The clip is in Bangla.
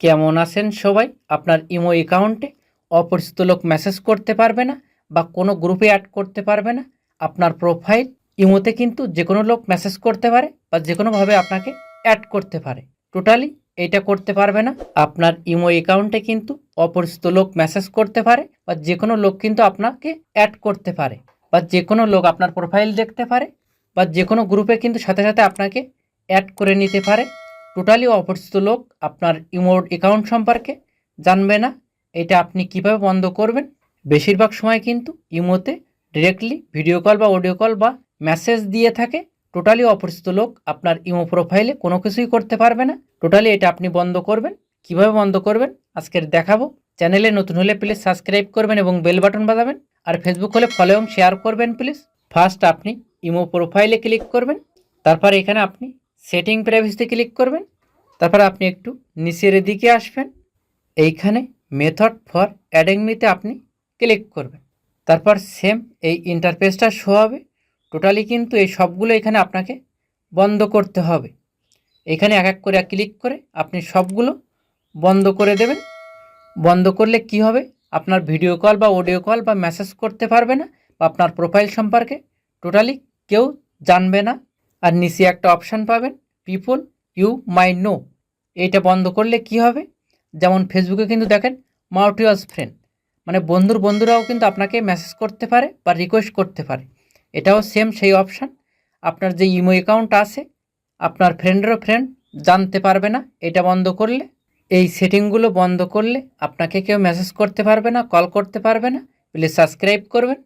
কেমন আছেন সবাই? আপনার ইমো অ্যাকাউন্টে অপরিচিত লোক মেসেজ করতে পারবে না বা কোনো গ্রুপে অ্যাড করতে পারবে না। আপনার প্রোফাইল ইমোতে কিন্তু যে কোনো লোক মেসেজ করতে পারে বা যে কোনোভাবে আপনাকে অ্যাড করতে পারে। টোটালি এইটা করতে পারবে না। আপনার ইমো অ্যাকাউন্টে কিন্তু অপরিচিত লোক মেসেজ করতে পারে বা যে কোনো লোক কিন্তু আপনাকে অ্যাড করতে পারে বা যে কোনো লোক আপনার প্রোফাইল দেখতে পারে বা যে কোনো গ্রুপে কিন্তু সাথে সাথে আপনাকে অ্যাড করে নিতে পারে। টোটালি অপরিচিত লোক আপনার ইমোর অ্যাকাউন্ট সম্পর্কে জানবে না। এটা আপনি কীভাবে বন্ধ করবেন? বেশিরভাগ সময় কিন্তু ইমোতে ডিরেক্টলি ভিডিও কল বা অডিও কল বা মেসেজ দিয়ে থাকে। টোটালি অপরিচিত লোক আপনার ইমো প্রোফাইলে কোনো কিছুই করতে পারবে না। টোটালি এটা আপনি বন্ধ করবেন। কীভাবে বন্ধ করবেন? আজকের দেখাবো। চ্যানেলে নতুন হলে প্লিজ সাবস্ক্রাইব করবেন এবং বেল বাটন বাজাবেন। আর ফেসবুক হলে ফলো এবং শেয়ার করবেন প্লিজ ফার্স্ট আপনি ইমো প্রোফাইলে ক্লিক করবেন। তারপর এখানে আপনি সেটিং প্রাইভেসিতে ক্লিক করবেন। তারপর আপনি একটু নিচের দিকে আসবেন। এইখানে মেথড ফর অ্যাডেমিতে আপনি ক্লিক করবেন। তারপর সেম এই ইন্টারফেসটা শো হবে। টোটালি কিন্তু এই সবগুলো এখানে আপনাকে বন্ধ করতে হবে। এখানে এক এক করে ক্লিক করে আপনি সবগুলো বন্ধ করে দেবেন। বন্ধ করলে কি হবে? আপনার ভিডিও কল বা অডিও কল বা মেসেজ করতে পারবে না বা আপনার প্রোফাইল সম্পর্কে টোটালি কেউ জানবে না। আর নিচে একটা অপশান পাবেন পিপল ইউ মাই নো এইটা বন্ধ করলে কি হবে? যেমন ফেসবুকে কিন্তু দেখেন মাউটিয়াস ফ্রেন্ড মানে বন্ধুর বন্ধুরাও কিন্তু আপনাকে মেসেজ করতে পারে বা রিকোয়েস্ট করতে পারে। এটাও সেম সেই অপশান আপনার যে ইমো অ্যাকাউন্ট আছে, আপনার ফ্রেন্ডেরও ফ্রেন্ড জানতে পারবে না। এটা বন্ধ করলে, এই সেটিংগুলো বন্ধ করলে আপনাকে কেউ মেসেজ করতে পারবে না কল করতে পারবে না। প্লিজ সাবস্ক্রাইব করবেন।